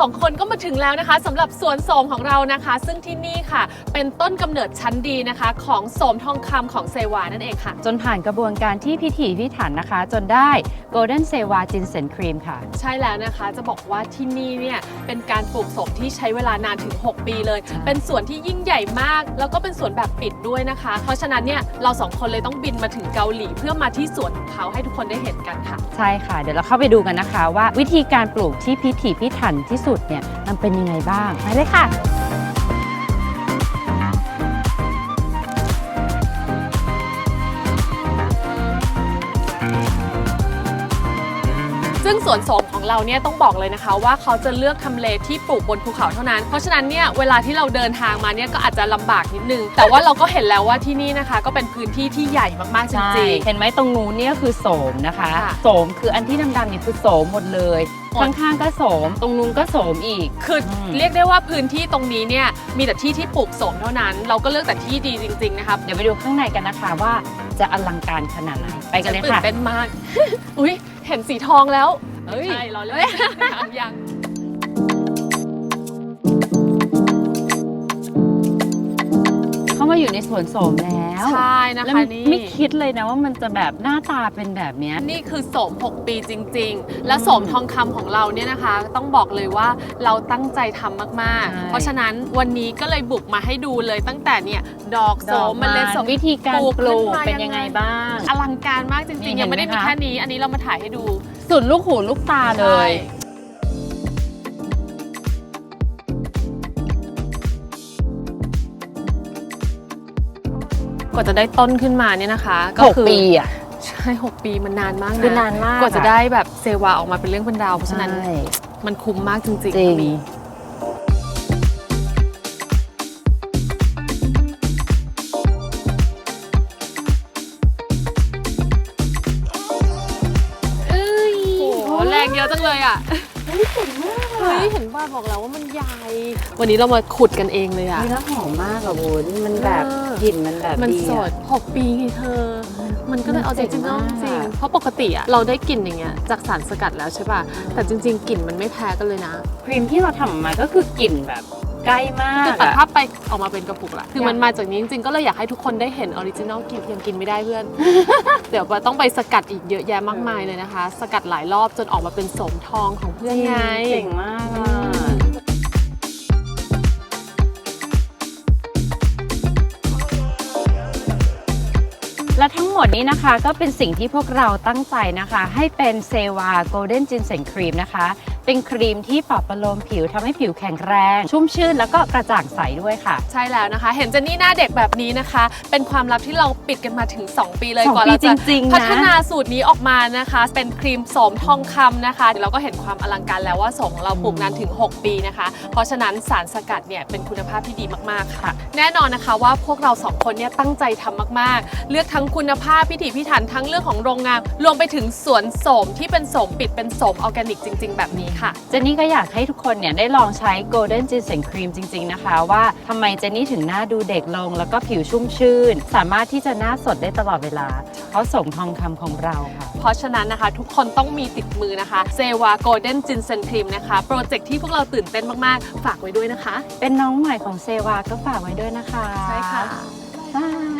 สองคนก็มาถึงแล้วนะคะสำหรับสวนโสมของเรานะคะ ซึ่งที่นี่ค่ะ เป็นต้นกำเนิดชั้นดีนะคะ ของโสมทองคำของเซวานั่นเองค่ะ จนผ่านกระบวนการที่พิถีพิถันนะคะ จนได้ Golden s e w a Ginseng Cream ค่ะ ใช่แล้วนะคะจะบอกว่าที่นี่เนี่ยเป็นการปลูกโสมที่ใช้เวลานานถึง 6 ปีเลยใช่เป็นสวนที่ยิ่งใหญ่มาก แล้วก็เป็นสวนแบบปิดด้วยนะคะ เพราะฉะนั้นเนี่ยเราสองคนเลยต้องบินมาถึงเกาหลี เพื่อมาที่สวนของเขาให้ทุกคนได้เห็นกันค่ะ ใช่ค่ะ เดี๋ยวเราเข้าไปดูกันนะคะ ว่าวิธีการปลูกที่พิถีพิถันที่สุดเนี่ยมันเป็นยังไงบ้างไปเลยค่ะซึ่งสวนโสมของเราเนี่ยต้องบอกเลยนะคะ ว่าเขาจะเลือกทำเลที่ปลูกบนภูเขาเท่านั้น เพราะฉะนั้นเนี่ยเวลาที่เราเดินทางมาเนี่ยก็อาจจะลำบากนิดนึง แต่ว่าเราก็เห็นแล้วว่าที่นี่นะคะ ก็เป็นพื้นที่ที่ใหญ่มากๆจใช่ริงเห็นไหมตรงนู้นเนี่ยคือโสมนะคะค่ะ โสมคืออันที่ดำๆเนี่ยคือโสมหมดเลยหมด ข้างๆก็โสม ตรงนู้นก็โสมอีกๆคืออม เรียกได้ว่าพื้นที่ตรงนี้เนี่ยมีแต่ที่ที่ปลูกโสมเท่านั้น เราก็เลือกแต่ที่ดีจริงๆนะคะเดี๋ยวไปดูข้างในกันนะคะว่าจะอลังการขนาดไหนไปกันเลยตื่นค่ะ เต้นมาก อุ้ยเห็นสีทองแล้วเอ้ย ใช่เราเลยยัง มาอยู่ในสวนโสมแล้วใช่นะแล้วคะไม่นี่ ไม่คิดเลยนะว่ามันจะแบบหน้าตาเป็นแบบเนี้ย นี่คือโสม 6 ปีจริง ๆ และโสมทองคำของเราเนี่ยนะคะ ต้องบอกเลยว่าเราตั้งใจทำมากใช่ ๆ เพราะฉะนั้นวันนี้ก็เลยบุกมาให้ดูเลยตั้งแต่เนี่ยดอกโสมดเมอกล็ดโสม วิธีการปลูกปลูกขึ้นมาเป็นยัยังงไงไง บ้าง อลังการมากจนี่ริงๆเห็นยังไม่ได้ไหมมีคะ แค่นี้ อันนี้เรามาถ่ายให้ดู สุดลูกหูลูกตาเลย ใช่ กว่าจะได้ต้นขึ้นมาเนี่ยนะคะ ก็หกคือปีอะ ใช่6ปีมันนานมากคือนะนานมากกว่าจะอได้แบบเซวาออกมาเป็นเรื่องเป็นราวเพราะฉะนั้นใช่ มันคุ้มมากจริงๆจริงตรงนี้เอ้ยโอ้โหแรงเยอะจังเลยอะ เฮ้ยเห็นว่าบอกแล้วว่ามันใหญ่ วันนี้เรามาขุดกันเองเลยอะนี่แล้วหอมมากอะวุ้นมันแบบเออ กลิ่นมันแบบมันดีสอะด6ปีไงเธอ มันก็เลยมันเอาจเจ๋ริงงๆมากจริงอะเพราะปกติอะเราได้กลิ่นอย่างเงี้ยจากสารสกัดแล้วใช่ป่ะ แต่จริง ๆกลิ่นมันไม่แพ้กันเลยนะ ครีมที่เราทำออกมาก็คือกลิ่นแบบ ใกล้มากคือตัดอะภาพไปออกมาเป็นกระปุกละคือมันมาจากนี้จริงๆ ก็เลยอยากให้ทุกคนได้เห็นออริจินอลกลิ่นยังกินไม่ได้เพื่อน เดี๋ยวต้องไปสกัดอีกเยอะแยะมากมายเลยนะคะ สกัดหลายรอบจนออกมาเป็นโสมทองของเพื่อนไงเจ๋งมากอะและทั้งหมดนี้นะคะก็เป็นสิ่งที่พวกเราตั้งใจนะคะ ให้เป็นเซวาโกลเด้นจินเซนครีมนะคะ เป็นครีมที่ปลอบประโลมผิวทำให้ผิวแข็งแรง ชุ่มชื่นแล้วก็กระจ่างใสด้วยค่ะ ใช่แล้วนะคะ เห็นเจนนี่หน้าเด็กแบบนี้นะคะ เป็นความลับที่เราปิดกันมาถึง 2 ปีเลยสองก่อนปีเราจะจริงๆนะ พัฒนาสูตรนี้ออกมานะคะ เป็นครีมโสมทองคำนะคะเราก็เห็นความอลังการแล้วว่าโสมของเราปลูกนานถึง 6 ปีนะคะ เพราะฉะนั้นสารสกัดเนี่ยเป็นคุณภาพที่ดีมากๆค่ะ แน่นอนนะคะว่าพวกเราสองคนเนี่ยตั้งใจทำมากๆ เลือกทั้งคุณภาพพิถีพิถันทั้งเรื่องของโรงงานรวมไปถึงสวนโสมที่เป็นโสมปิดเป็นโสมออร์แกนิกจริง ๆ แบบนี้ค่ะ เจนนี่ก็อยากให้ทุกคนเนี่ยได้ลองใช้ Golden Ginseng Cream จริง ๆ นะคะ ว่าทำไมเจนนี่ถึงหน้าดูเด็กลง แล้วก็ผิวชุ่มชื่น สามารถที่จะหน้าสดได้ตลอดเวลา เพราะสมทองคำของเราค่ะ เพราะฉะนั้นนะคะ ทุกคนต้องมีติดมือนะคะเซวาโกลเด้นจินเซนครีมนะคะโปรเจกต์ที่พวกเราตื่นเต้นมากๆ ฝากไว้ด้วยนะคะ เป็นน้องใหม่ของเซวาก็ฝากไว้ด้วยนะคะใช่ค่ะ